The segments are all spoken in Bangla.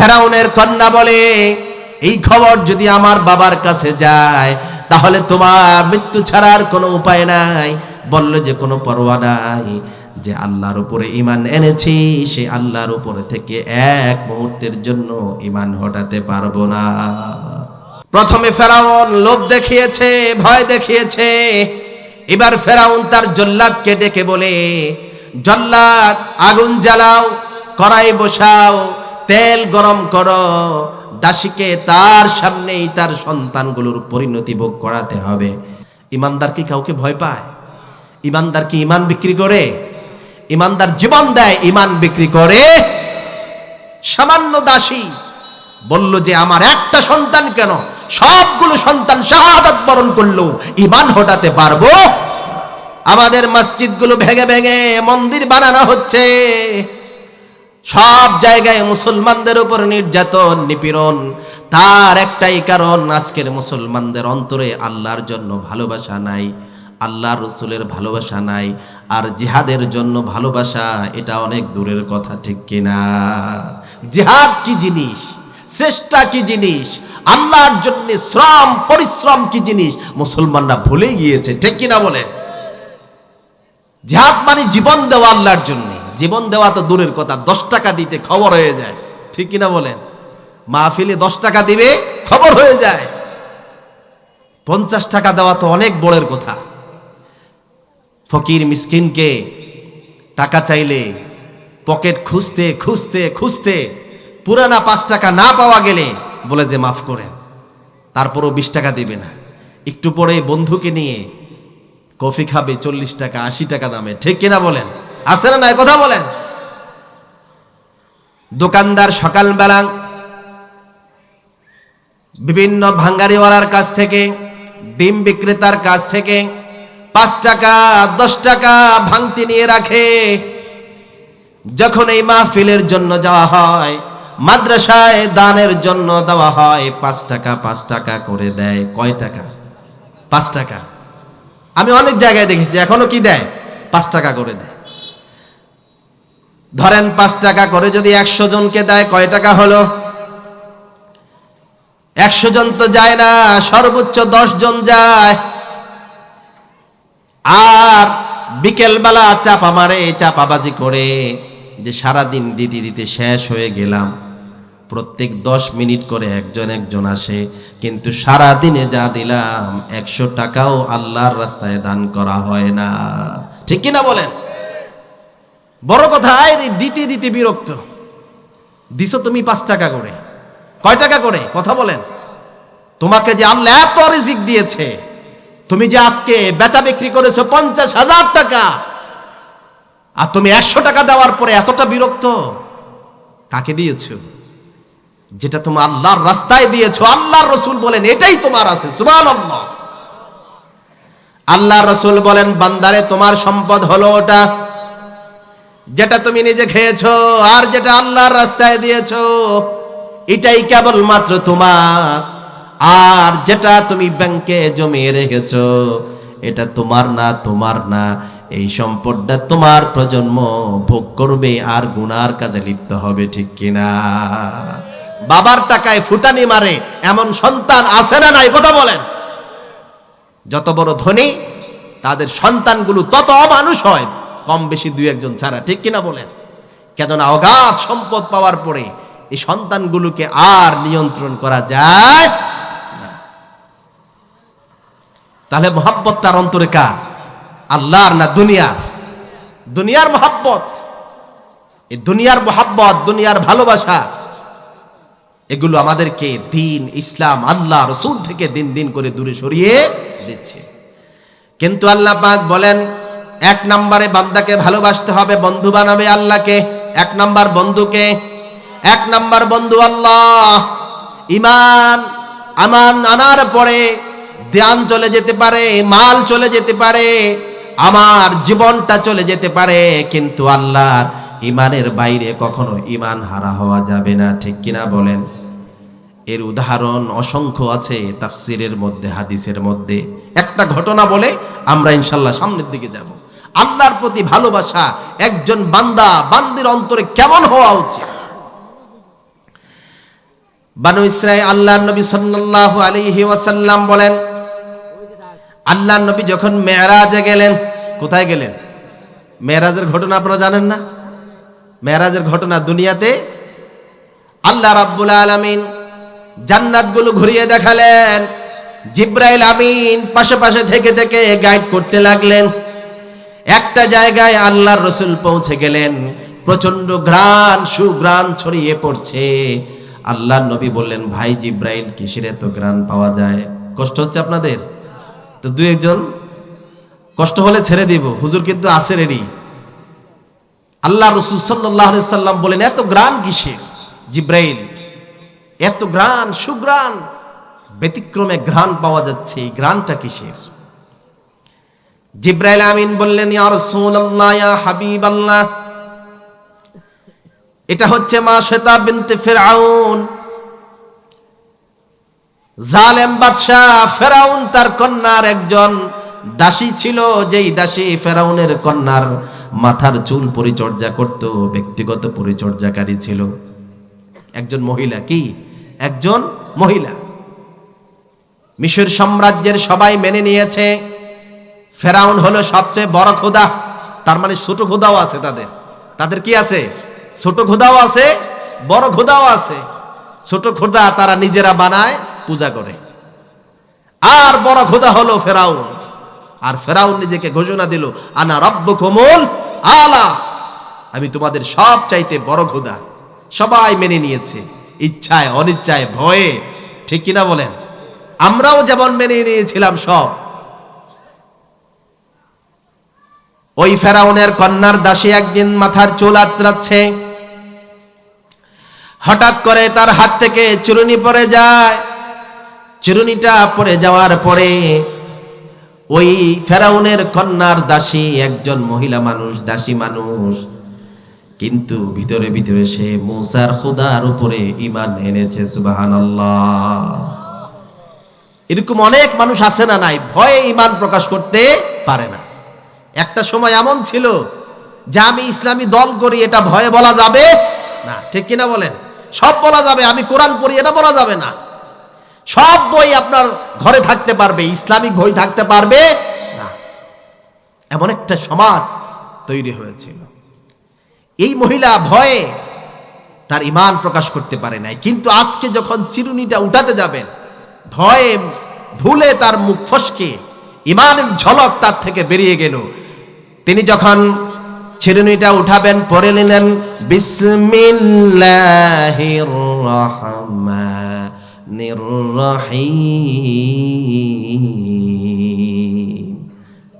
ফেরাউনের কন্যা বলে, এই খবর যদি আমার বাবার কাছে যায়, তাহলে তোমার মৃত্যু ছাড়ার কোনো উপায় নাই। বলল যে, কোনো পরোয়া নাই। যে আল্লাহর উপরে ইমান এনেছি, সে আল্লাহর উপরে থেকে এক মুহূর্তের জন্য ইমান হটাতে পারব না। প্রথমে ফেরাউন লোভ দেখিয়েছে, ভয় দেখিয়েছে। এবার ফেরাউন তার জল্লাদকে ডেকে বলে, জল্লাদ, আগুন জ্বালাও কড়াই বসাও তেল গরম করো। দাসীকে তার সামনেই তার সন্তানগুলোর পরিণতি ভোগ করাতে হবে। ইমানদার কি কাউকে ভয় পায়? ইমানদার কি ইমান বিক্রি করে? ইমানদার জীবন দেয় ইমান বিক্রি করে। সামান্য দাসী বলল যে, আমার একটা সন্তান কেন? সবগুলো সন্তান শাহাদাত বরণ করল ইমান হটাতে পারব? আমাদের মসজিদগুলো ভেঙে ভেঙে মন্দির বানানো হচ্ছে। সব জায়গায় মুসলমানদের উপর নির্যাতন, নিপীড়ন। তার একটাই কারণ, আজকের মুসলমানদের অন্তরে আল্লাহর জন্য ভালোবাসা নাই আল্লাহ রসুলের ভালোবাসা নাই, আর জিহাদের জন্য ভালোবাসা, এটা অনেক দূরের কথা, ঠিক কিনা? জিহাদ কি জিনিস? চেষ্টা কি জিনিস? আল্লাহর জন্য শ্রম, পরিশ্রম কি জিনিস? মুসলমানরা ভুলে গিয়েছে, ঠিক কিনা বলে জিহাদ মানে জীবন দেওয়া আল্লাহর জন্য। জীবন দেওয়া তো দূরের কথা, দশ টাকা দিতে খবর হয়ে যায়। ঠিক কিনা বলেন? মাহফিলে দশ টাকা দিবে, খবর হয়ে যায়। পঞ্চাশ টাকা দেওয়া তো অনেক বড়ের কথা। ফকির মিসকিনকে টাকা চাইলে পকেট খুঁজতে খুঁজতে খুঁজতে পুরানা পাঁচ টাকা না পাওয়া গেলে বলে যে মাফ করেন, তারপরও বিশ টাকা দিবে না। একটু পরে বন্ধুকে নিয়ে কফি খাবে চল্লিশ টাকা, আশি টাকা দামে। ঠিক কিনা বলেন? আছে না কথা বলেন। দোকানদার সকালবেলা বিভিন্ন ভাঙ্গারিওয়ালার কাছ থেকে, ডিম বিক্রেতার কাছ থেকে পাঁচ টাকা, দশ টাকা ভাঙতি নিয়ে রাখে। যখন এই মাহফিলের জন্য যাওয়া হয়, মাদ্রাসায় দানের জন্য দেওয়া হয়, পাঁচ টাকা পাঁচ টাকা করে দেয়। কয় টাকা? পাঁচ টাকা। আমি অনেক জায়গায় দেখেছি, এখনও কি দেয়? পাঁচ টাকা করে দেয়। ধরেন পাঁচ টাকা করে যদি একশো জনকে দেয়, কয় টাকা হলো? একশো জন তো যায় না, সর্বোচ্চ দশ জন যায়। আর বিকেলবেলা চাপা মারে, চাপাবাজি করে, যে সারাদিন দিতে দিতে শেষ হয়ে গেলাম। প্রত্যেক দশ মিনিট করে একজন একজন আসে, কিন্তু সারা দিনে যা দিলাম, একশো টাকাও আল্লাহর রাস্তায় দান করা হয় না। ঠিক কিনা বলেন? বড় কথা, এই দিতে দিতে বিরক্ত। দিছো তুমি পাঁচ টাকা করে। কয় টাকা করে? কথা বলেন। তোমাকে যে আল্লাহ এত রিজিক দিয়েছে, তুমি যে আজকে বেচা বিক্রি করেছ পঞ্চাশ হাজার টাকা, আর তুমি একশো টাকা দেওয়ার পরে এতটা বিরক্ত, কাকে দিয়েছ? যেটা তোমার আল্লাহর রাস্তায় দিয়েছ, আল্লাহর রসুল বলেন, এটাই তোমার আছে সুবান আল্লাহ রসুল বলেন, বান্দারে, তোমার সম্পদ হলো ওটা যেটা তুমি নিজে খেয়েছো আর যেটা আল্লাহর রাস্তায় দিয়েছ, এটাই কেবলমাত্র তোমার। আর যেটা তুমি ব্যাংকে জমিয়ে রেখেছো, এটা তোমার না তোমার না। এই সম্পদটা তোমার প্রজন্ম ভোগ করবে আর গুনার কাজে লিপ্ত হবে, ঠিক কিনা? বাবার টাকায় ফুটানি মারে এমন সন্তান আছে না নাই, কথা বলেন। যত বড় ধনী, তাদের সন্তানগুলো তত অমানুষ হয়। কম বেশি দুই একজন ছাড়া, ঠিক কিনা বলেন? কেননা অগাধ সম্পদ পাওয়ার পরে এই সন্তানগুলোকে আর নিয়ন্ত্রণ করা যায়। তাহলে মোহাব্বত তার অন্তরে কার? আল্লাহর না দুনিয়ার? দুনিয়ার মোহাব্বত। এই দুনিয়ার মহাব্বত, দুনিয়ার ভালোবাসা, এগুলো আমাদেরকে দিন, ইসলাম, আল্লাহ, রসুল থেকে দিন দিন করে দূরে সরিয়ে দিচ্ছে। কিন্তু আল্লাহ পাক বলেন এক নম্বরে বান্দাকে ভালোবাসতে হবে, বন্ধু বানাবে আল্লাহকে। এক নাম্বার বন্ধুকে। এক নাম্বার বন্ধু আল্লাহ। ইমান আমান আনার পরে ধ্যান চলে যেতে পারে, মাল চলে যেতে পারে, আমার জীবনটা চলে যেতে পারে, কিন্তু আল্লাহর ইমানের বাইরে কখনো ইমান হারা হওয়া যাবে না, ঠিক কিনা বলেন? এর উদাহরণ অসংখ্য আছে তাফসিরের মধ্যে, হাদিসের মধ্যে। একটা ঘটনা বলে আমরা ইনশাল্লাহ সামনের দিকে যাব। আল্লাহর প্রতি ভালোবাসা একজন বান্দা, বান্দির অন্তরে কেমন হওয়া উচিত? বানু ইসরাইল আল্লাহ নবী সাল্লাল্লাহু আলাইহি ওয়াসাল্লাম বলেন আল্লাহ নবী যখন মেরাজে গেলেন, কোথায় গেলেন? মেরাজের ঘটনা আপনারা জানেন না? মেরাজের ঘটনা দুনিয়াতে? আল্লাহ রাব্বুল আলামিন জান্নাতগুলো ঘুরিয়ে দেখালেন, জিব্রাইল আমিন পাশে পাশে থেকে থেকে গাইড করতে লাগলেন। একটা জায়গায় আল্লাহর রসুল পৌঁছে গেলেন প্রচণ্ড ঘ্রাণ, সুঘ্রাণ ছড়িয়ে পড়ছে। আল্লাহ নবী বললেন, ভাই জিব্রাইল, কিসের এত ঘ্রাণ পাওয়া যায়? কষ্ট হচ্ছে আপনাদের? তো দু একজন, কষ্ট হলে ছেড়ে দিব, হুজুর কিন্তু আছে রেডি আল্লাহ রসুল সাল্লাহ সাল্লাম বলেন, এত গ্রান কিসের? জিব্রাইল, এত গ্রান সুগ্রান ব্যতিক্রমে ঘ্রাণ পাওয়া যাচ্ছে, এই ঘ্রাণটা কিসের? জিব্রাইল আমিন বললেন, ইয়া রাসূলুল্লাহ, ইয়া হাবিবাল্লাহ। এটা হচ্ছে মা শ্বেতা বিনতে ফেরাউন জালেম বাদশাহ ফেরাউন তার কন্যার একজন দাসী ছিল, যেই দাসী ফেরাউনের কন্যার মাথার চুল পরিচর্যা করত, ব্যক্তিগত পরিচর্যাকারী ছিল। একজন মহিলা কি? একজন মহিলা। মিশর সাম্রাজ্যের সবাই মেনে নিয়েছে। ফেরাউন হলো সবচেয়ে বড় খোদা তার মানে ছোট খোদাও আছে তাদের। তাদের কি আছে? ছোট খোদাও আছে, বড় খোদাও আছে। ছোট খোদা তারা নিজেরা বানায়, পূজা করে। আর বড় খোদা হলো ফেরাউন। আর ফেরাউন নিজেকে ঘোষণা দিল, আনা রব্ব কোমল আলা। আমি তোমাদের সব চাইতে বড় খোদা সবাই মেনে নিয়েছে, ইচ্ছায়, অনিচ্ছায়, ভয়ে। ঠিক কিনা বলেন? আমরাও যেমন মেনে নিয়েছিলাম সব। ওই ফেরাউনের কন্যার দাসী একদিন মাথার চুল আচড়াচ্ছে। হঠাৎ করে তার হাত থেকে চিরুনি পড়ে যায়। চিরুনিটা পড়ে যাওয়ার পরে ওই ফেরাউনের কন্যার দাসী একজন মহিলা মানুষ, দাসী মানুষ। কিন্তু ভিতরে ভিতরে সে মুসার খুদার উপরে ইমান এনেছে, সুবহানাল্লাহ। এরকম অনেক মানুষ আছে না নাই, ভয়ে ইমান প্রকাশ করতে পারে না। একটা সময় এমন ছিল যে আমি ইসলামী দল করি, এটা ভয়ে বলা যাবে না। ঠিক কিনা বলেন? সব বলা যাবে, আমি কোরআন পড়ি, এটা বলা যাবে না। সব বই আপনার ঘরে থাকতে পারবে, ইসলামিক বই থাকতে পারবে না। এমন একটা সমাজ তৈরি হয়েছিল। এই মহিলা ভয়ে তার ইমান প্রকাশ করতে পারে নাই। কিন্তু আজকে যখন চিরুনিটা উঠাতে যাবেন, ভয়ে ভুলে তার মুখ ফসকে, ইমানের ঝলক তার থেকে বেরিয়ে গেল। তিনি যখন ছিরুনিটা উঠাবেন, পরে নিলেন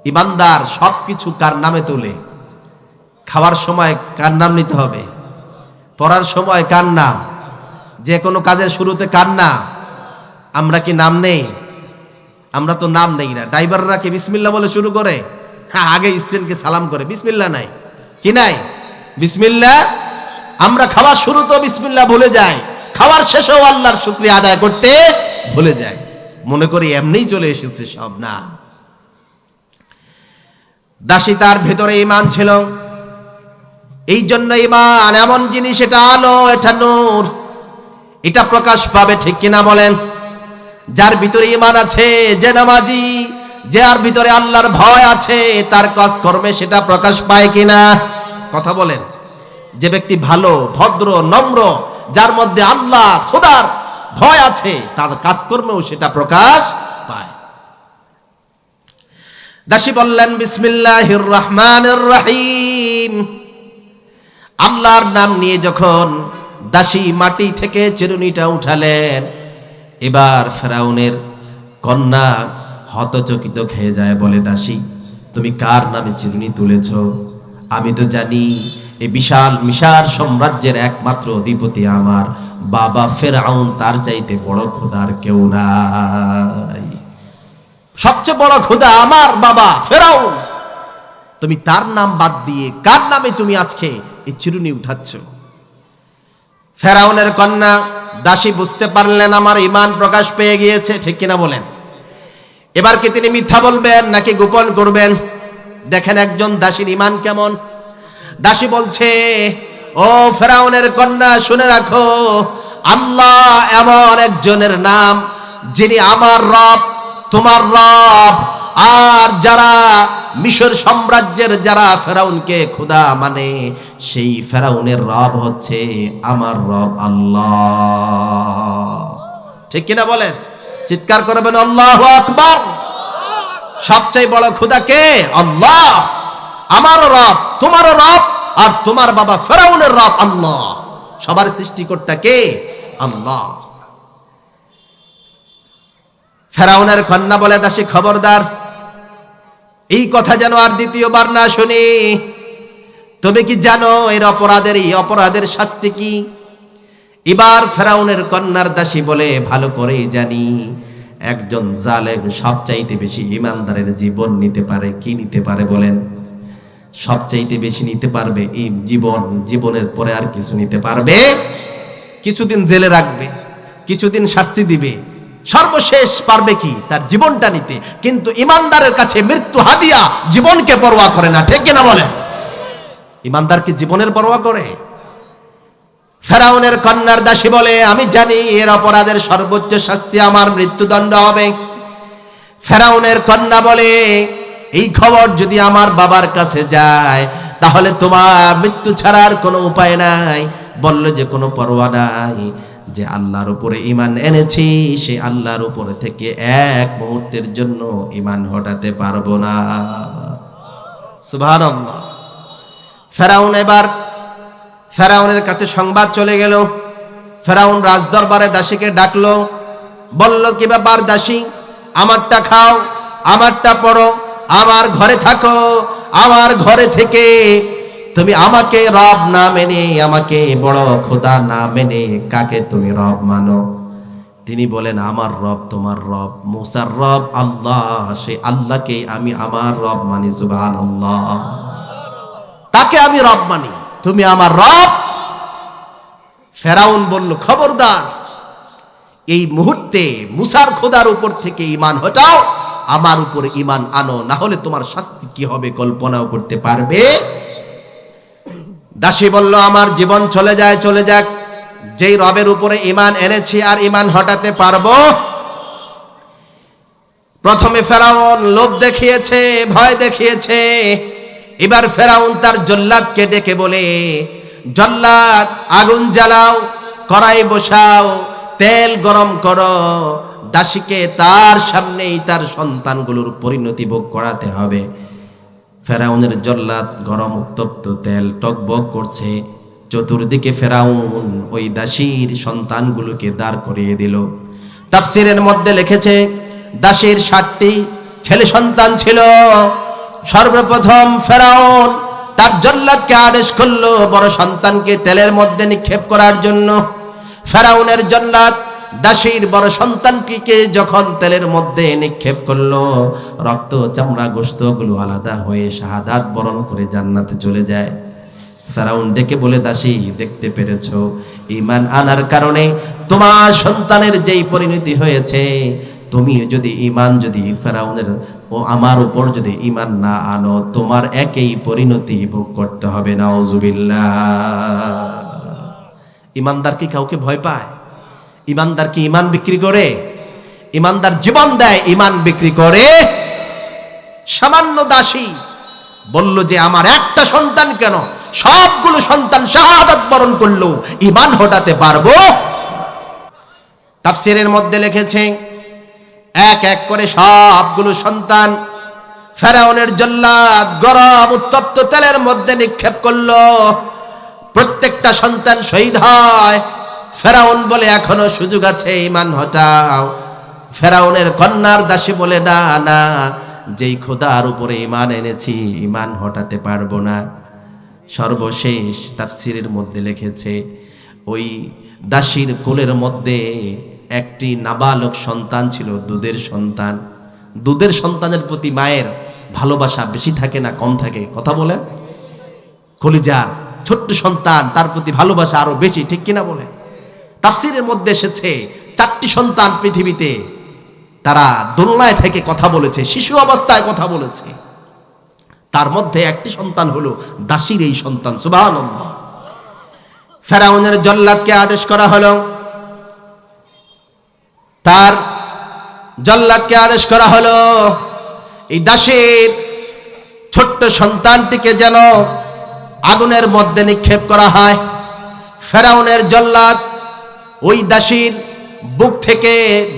ইমানদার সবকিছু কার নামে তোলে? খাওয়ার সময় কার নাম নিতে হবে? পড়ার সময় কার নাম? যে কোনো কাজের শুরুতে কার নাম? আমরা কি নাম নেই? আমরা তো নাম নেই না। ড্রাইভাররা কি বিসমিল্লা বলে শুরু করে? আগে স্ট্যান্ডকে সালাম করে। বিসমিল্লা নাই। কি নাই? বিসমিল্লা আমরা খাওয়ার শুরুতেও বিসমিল্লা ভুলে যাই। খাওয়ার শেষেও আল্লাহর শুক্রিয়া আদায় করতে ভুলে যাই। মনে করি এমনিই চলে এসেছে সব না। দাসী তার ভেতরে ইমান ছিল। এই জন্য ইমান এমন জিনিস, এটা আলো, এটা নূর। এটা প্রকাশ পাবে ঠিক কিনা বলেন? যার ভিতরে ইমান আছে, যে নামাজি যার ভিতরে আল্লাহর ভয় আছে, তার কাজ কর্মে সেটা প্রকাশ পায় কিনা? কথা বলেন। যে ব্যক্তি ভালো, ভদ্র, নম্র, যার মধ্যে আল্লাহ, খোদার ভয় আছে, তার কাজকর্মেও সেটা প্রকাশ পায়। দাসী বললেন, বিসমিল্লাহির রহমানির রহিম। আল্লাহর নাম নিয়ে যখন দাসী মাটি থেকে চিরুনিটা উঠালেন, এবার ফেরাউনের কন্যা হতচকিত খেয়ে যায় বলে দাসী। তুমি কার নামে চিরুনি তুলেছ? আমি তো জানি এই বিশাল মিশার সাম্রাজ্যের একমাত্র অধিপতি আমার। বাবা ফেরাউন তার চাইতে বড় খোদার কেউ নাই। সবচেয়ে বড় খোদা আমার বাবা ফেরাউন। তুমি তার নাম বাদ দিয়ে কার নামে তুমি আজকে এই চিরুনি উঠাচ্ছ? ফেরাউনের কন্যা, দাসী বুঝতে পারলেন আমার ইমান প্রকাশ পেয়ে গিয়েছে, ঠিক কিনা বলেন? এবার কি তিনি মিথ্যা বলবেন নাকি গোপন করবেন? দেখেন একজন দাসীর ইমান কেমন? দাসী বলছে, ও ফেরাউনের কন্যা, শুনে রাখো, আল্লাহ এমন একজনের নাম যিনি আমার রব, তোমার রব, আর যারা মিশর সাম্রাজ্যের যারা ফেরাউনকে খোদা মানে সেই ফেরাউনের রব হচ্ছে আমার রব আল্লাহ। ঠিক কিনা বলেন? চিৎকার করবেন, আল্লাহ আকবার। সবচেয়ে বড় খোদা কে? আল্লাহ। আমারও রব, তোমারও রব, আর তোমার বাবা ফেরাউনের রব আল্লাহ। সবার সৃষ্টিকর্তা কে? আল্লাহ। ফেরাউনের কন্যা বলে দাসী খবরদার, এই কথা যেন আর দ্বিতীয়বার না শুনি। তবে কি জানো এর অপরাধের এই অপরাধের শাস্তি কি? এবার ফেরাউনের কন্যার দাসী বলে, ভালো করেই জানি, একজন জালেম সবচাইতে বেশি ইমানদারের জীবন নিতে পারে, কি নিতে পারে বলেন? সবচাইতে বেশি নিতে পারবে এই জীবন, জীবনের পরে আর কিছু নিতে পারবে? কিছুদিন জেলে রাখবে, কিছুদিন শাস্তি দিবে, সর্বশেষ পারবে কি? তার জীবনটা নিতে। কিন্তু ইমানদারের কাছে মৃত্যু হাদিয়া জীবনকে পরোয়া করে না, ঠিক কিনা বলে ইমানদার কি জীবনের পরোয়া করে? ফেরাউনের কন্যার দাসী বলে, আমি জানি এর অপরাধের সর্বোচ্চ শাস্তি আমার মৃত্যুদণ্ড হবে। ফেরাউনের কন্যা বলে, এই খবর যদি আমার বাবার কাছে যায়, তাহলে তোমার মৃত্যু ছাড়ার কোনো উপায় নাই। বলল যে, কোনো পরোয়া নাই। যে আল্লাহর উপরে ইমান এনেছি, সে আল্লাহর উপরে থেকে এক মুহূর্তের জন্য ইমান হটাতে পারব না। সুবহানাল্লাহ। ফেরাউন এবার ফেরাউনের কাছে সংবাদ চলে গেল। ফেরাউন রাজদরবারে দাসীকে ডাকলো, বলল, কি ব্যাপার দাসী? আমারটা খাও, আমারটা পড়ো, আমার ঘরে থাকো, আমার ঘরে থেকে। তুমি আমাকে রব না মেনে, আমাকে বড় খোদা না মেনে, কাকে তুমি রব মানো? তিনি বলেন, আমার রব তোমার রব, মুসার রব আল্লাহ, সে আল্লাহকে আমি আমার রব মানি, সুবহানাল্লাহ। তাকে আমি রব মানি। তুমি আমার রব। ফেরাউন বলল, খবরদার, এই মুহূর্তে মুসার খোদার উপর থেকে ইমান হটাও, আমার উপরে ইমান আনো না হলে তোমার শাস্তি কি হবে কল্পনাও করতে পারবে? দাসী বলল, আমার জীবন চলে যায়, চলে যাক। যেই রবের উপরে ইমান এনেছি আর ইমান হটাতে পারব, প্রথমে ফেরাউন লোভ দেখিয়েছে, ভয় দেখিয়েছে এবার ফেরাউন তার জল্লাদকে ডেকে বলে, জল্লাদ, আগুন জ্বালাও, কড়াই বসাও, তেল গরম করো। দাসীকে তার সামনেই তার সন্তানগুলোর পরিণতি ভোগ করাতে হবে। ফেরাউনের জল্লাদ গরম উত্তপ্ত তেল টকবক করছে। চতুর্দিকে ফেরাউন ওই দাসীর সন্তানগুলোকে দাঁড় করিয়ে দিল। তাফসিরের মধ্যে লিখেছে, দাসীর ষাটটি ছেলে সন্তান ছিল। সর্বপ্রথম ফেরাউন তার জল্লাদকে আদেশ করল বড় সন্তানকে তেলের মধ্যে নিক্ষেপ করার জন্য। ফেরাউনের জল্লাদ দাসীর বড় সন্তানটিকে যখন তেলের মধ্যে নিক্ষেপ করল, রক্ত, চামড়া গোস্তগুলো আলাদা হয়ে শাহাদাত বরণ করে জান্নাতে চলে যায়। ফেরাউন ডেকে বলে, দাসী, দেখতে পেরেছ ইমান আনার কারণে তোমার সন্তানের যেই পরিণতি হয়েছে তুমি যদি ইমান যদি ফেরাউনের ও আমার উপর যদি ইমান না আনো, তোমার একই পরিণতি ভোগ করতে হবে, নাউজুবিল্লাহ। ইমানদার কি কাউকে ভয় পায়? ইমানদার কি ইমান বিক্রি করে? ইমানদার জীবন দেয় ইমান বিক্রি করে। সামান্য দাসী বলল যে, আমার একটা সন্তান কেন? সবগুলো সন্তান শাহাদাত বরণ করল ইমান হটাতে পারব? তাফসিরের মধ্যে লিখেছে এক এক করে সবগুলো সন্তান ফেরাউনের জল্লাদ গরম উত্তপ্ত তেলের মধ্যে নিক্ষেপ করল। প্রত্যেকটা সন্তান শহীদ হয়। ফেরাউন বলে, এখনও সুযোগ আছে, ইমান হটাও। ফেরাউনের কন্যার দাসী বলে, না না, যেই খোদার উপরে ইমান এনেছি, ইমান হটাতে পারব না। সর্বশেষ তাফসিরের মধ্যে লিখেছে, ওই দাসীর কোলের মধ্যে একটি নাবালক সন্তান ছিল, দুধের সন্তান। দুধের সন্তানের প্রতি মায়ের ভালোবাসা বেশি থাকে না, কম থাকে? কথা বলেন। কলিজার ছোট্ট সন্তান, তার প্রতি ভালোবাসা আরও বেশি, ঠিক কিনা বলে তাফসিরের মধ্যে এসেছে, চারটি সন্তান পৃথিবীতে, তারা দোলনায় থেকে কথা বলেছে, শিশু অবস্থায় কথা বলেছে। তার মধ্যে একটি সন্তান হলো দাসির এই সন্তান, সুবহানাল্লাহ। ফেরাউনের জল্লাদকে আদেশ করা হলো জল্লাদকে আদেশ করা হলো, এই দাসের ছোট্ট সন্তানটিকে যেন আগুনের মধ্যে নিক্ষেপ করা হয়। ফেরাউনের জল্লাদ ওই দাসীর বুক থেকে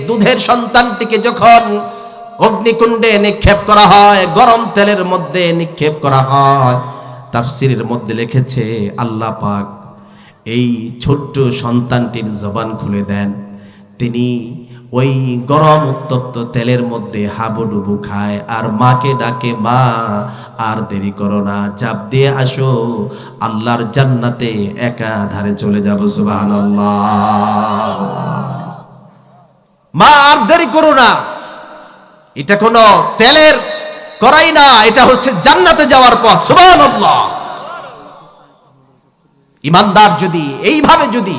দুধের সন্তানটিকে যখন অগ্নিকুণ্ডে নিক্ষেপ করা হয়, গরম তেলের মধ্যে নিক্ষেপ করা হয়, তাফসিরের মধ্যে লিখেছে, আল্লাহ পাক এই ছোট্ট সন্তানটির জবান খুলে দেন। তিনি ওই গরম উত্তপ্ত তেলের মধ্যে হাবুডুবু খায়। আর মাকে ডাকে, মা, আর দেরি করো না, চাপ দিয়ে আসো। আল্লাহর জান্নাতে একা ধারে চলে যাব, সুবহানাল্লাহ। মা, আর দেরি করো না। এটা কোনো তেলের করাই না, এটা হচ্ছে জান্নাতে যাওয়ার পথ, সুবহানাল্লাহ। ইমানদার যদি এইভাবে যদি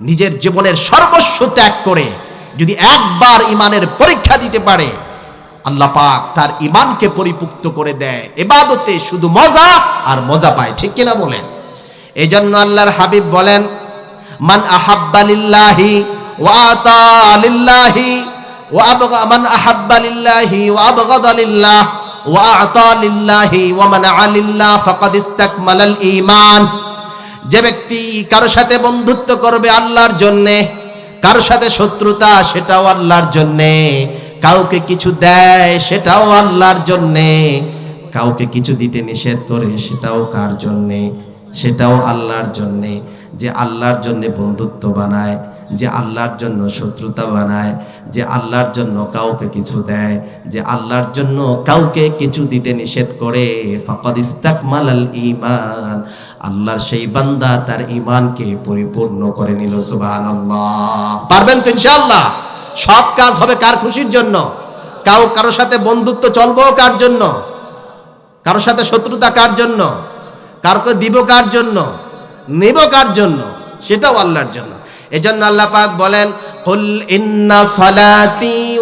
নিজের জীবনের সর্বস্ব ত্যাগ করে যদি একবার ইমানের পরীক্ষা দিতে পারে, আল্লাহ পাক তার ইমানকে পরিপুক্ত করে দেয়। এবাদতে শুধু মজা আর মজা পায়, ঠিক কিনা বলেন? এই জন্য আল্লাহর হাবিব বলেন, মান আহাব্বালিল্লাহি ওয়া আতা লিল্লাহি ওয়া মান আহাব্বালিল্লাহি ওয়া আবগাদা লিল্লাহ ওয়া আতা লিল্লাহি ওয়া মানআ লিল্লাহ ফাকাদ ইসতাকমালাল ঈমান। যে ব্যক্তি কারও সাথে বন্ধুত্ব করবে আল্লাহর জন্যে কারও সাথে শত্রুতা, সেটাও আল্লাহর জন্যে। কাউকে কিছু দেয়, সেটাও আল্লাহর জন্যে। কাউকে কিছু দিতে নিষেধ করে, সেটাও কার জন্যে? সেটাও আল্লাহর জন্যে। যে আল্লাহর জন্যে বন্ধুত্ব বানায় যে আল্লাহর জন্য শত্রুতা বানায়, যে আল্লাহর জন্য কাউকে কিছু দেয়, যে আল্লাহর জন্য কাউকে কিছু দিতে নিষেধ করে। ফাকাদ ইস্তাকমালাল ঈমান। আল্লাহর সেই বান্দা তার ঈমানকে পরিপূর্ণ করে নিল, সুবহানাল্লাহ। পারবেন তো ইনশাআল্লাহ? সব কাজ হবে কার খুশির জন্য? কাউ কারও সাথে বন্ধুত্ব চলবো কার জন্য? কারও সাথে শত্রুতা কার জন্য? কারকে দিব কার জন্য? নেব কার জন্য? সেটাও আল্লাহর জন্য। এজন্য আল্লাহ পাক বলেন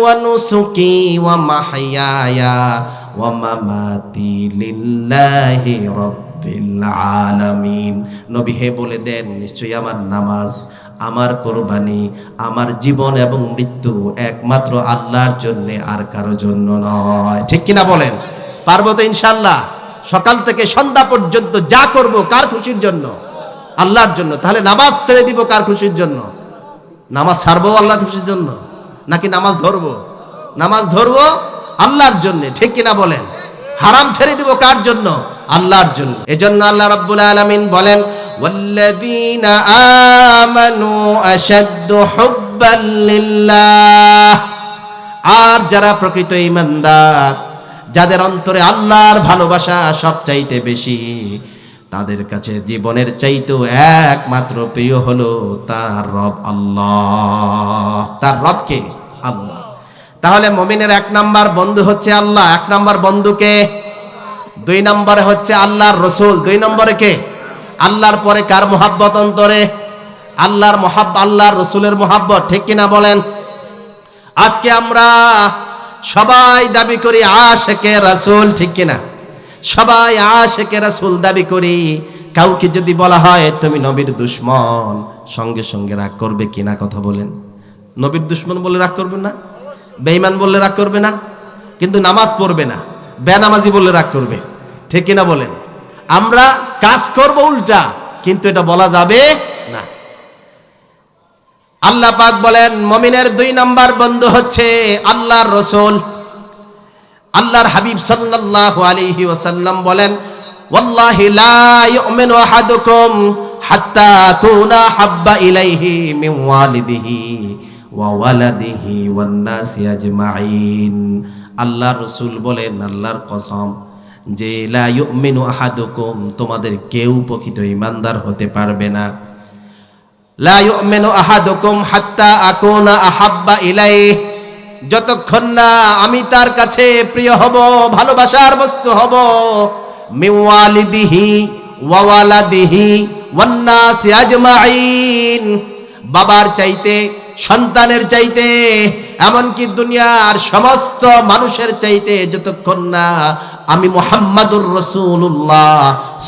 ওয়া নুসুকি ওয়া মাহইয়ায়া ওয়া মামাতি লিল্লাহি রাব্বিল আলামিন। নবী হে বলে দেন, নিশ্চয়ই আমার নামাজ, আমার কোরবানি, আমার জীবন এবং মৃত্যু একমাত্র আল্লাহর জন্য, আর কারও জন্য নয়। ঠিক কিনা বলেন? পারব তো ইনশাল্লাহ সকাল থেকে সন্ধ্যা পর্যন্ত যা করব, কার খুশির জন্য? আল্লাহর জন্য। তাহলে নামাজ ছেড়ে দিব কার খুশির জন্য? নামাজ ছাড়বো আল্লাহর খুশির জন্য? নাকি নামাজ ধরবো? নামাজ ধরবো আল্লাহর জন্য, ঠিক কিনা বলেন? হারাম ছেড়ে দিব কার জন্য? আল্লাহর জন্য। এজন্য আল্লাহ রাব্বুল আলামিন বলেন, ওয়াল্লাযীনা আমানু আশাদ্দু হুব্বাল লিল্লাহ। আর যারা প্রকৃত ইমানদার যাদের অন্তরে আল্লাহর ভালোবাসা সব চাইতে বেশি তাদের কাছে জীবনের চাইতেও একমাত্র প্রিয় হলো তার রব আল্লাহ। তার রবকে আল্লাহ। তাহলে মমিনের এক নাম্বার বন্ধু হচ্ছে আল্লাহ, এক নাম্বার বন্ধুকে দুই নম্বরে হচ্ছে আল্লাহর রসুল, দুই নম্বরে কে? আল্লাহর পরে কার মোহাব্বত অন্তরে? আল্লাহর মহাব, আল্লাহর রসুলের মোহাব্বত, ঠিক কিনা বলেন? আজকে আমরা সবাই দাবি করি আশেকে রাসূল, ঠিক কিনা? সবাই আশেকে রাসূল দাবি করি, কাউকে যদি বলা হয় তুমি নবীর দুশ্মন, সঙ্গে সঙ্গে রাগ করবে কিনা কথা বলেন। নবীর দুশ্মন বলে রাগ করবে না, বেঈমান বললে রাগ করবে না, কিন্তু নামাজ পড়বে না, বেনামাজি বললে রাগ করবে, ঠিক কিনা বলেন? আমরা কাজ করব উল্টা, কিন্তু এটা বলা যাবে না। আল্লাহ পাক বলেন, মমিনের দুই নাম্বার বন্ধু হচ্ছে আল্লাহর রসুল। আল্লাহর হাবিব সাল্লাল্লাহু আলাইহি ওয়াসাল্লাম বলেন, ওয়াল্লাহি লা ইউমিনু আহাদুকুম হাত্তা কুনা হাব্বা ইলাইহি মিন ওয়ালিদিহি ওয়া ওয়ালাদিহি ওয়ান নাসি আজমাইন আল্লাহর রসুল বলেন, আল্লাহর কসম, যে লা ইউমিনু আহাদুকুম তোমাদের কেউ প্রকৃত ইমানদার হতে পারবে না। লা ইউমিনু আহাদুকুম হাত্তা আকুনা আহাব্বা ইলাইহি যতক্ষণ না আমি তার কাছে প্রিয় হব, ভালোবাসার বস্তু হব, মিওয়ালিদিহি ওয়াওয়ালাদিহি ওয়ান্নাসি আজমাইন বাবার চাইতে, সন্তানের চাইতে, এমনকি দুনিয়ার সমস্ত মানুষের চাইতে যতক্ষণ না আমি মোহাম্মদুর রসুল্লাহ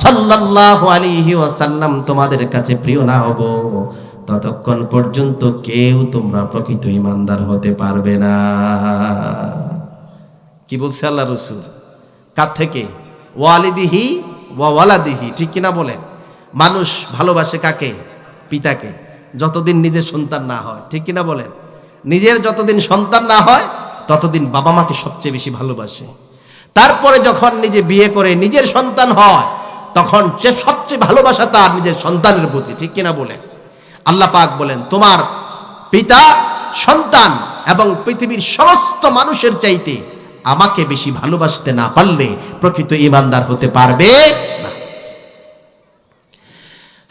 সাল্লাল্লাহু আলাইহি ওয়াসাল্লাম তোমাদের কাছে প্রিয় না হব। ততক্ষণ পর্যন্ত কেউ তোমরা প্রকৃত ইমানদার হতে পারবে না। কি বলছে আল্লাহ রসুল? কার থেকে? ওয়ালিদিহি ওয়া ওয়ালাদিহি, ঠিক কিনা বলেন? মানুষ ভালোবাসে কাকে? পিতাকে। যতদিন নিজের সন্তান না হয়, ঠিক কিনা বলেন? নিজের যতদিন সন্তান না হয়, ততদিন বাবা মাকে সবচেয়ে বেশি ভালোবাসে। তারপরে যখন নিজে বিয়ে করে নিজের সন্তান হয়, তখন সে সবচেয়ে ভালোবাসা তার নিজের সন্তানের প্রতি, ঠিক কিনা বলেন? আল্লাহ পাক বলেন, তোমার পিতা, সন্তান এবং পৃথিবীর সমস্ত মানুষের চাইতে আমাকে বেশি ভালোবাসতে না পারলে প্রকৃত ইমানদার হতে পারবে?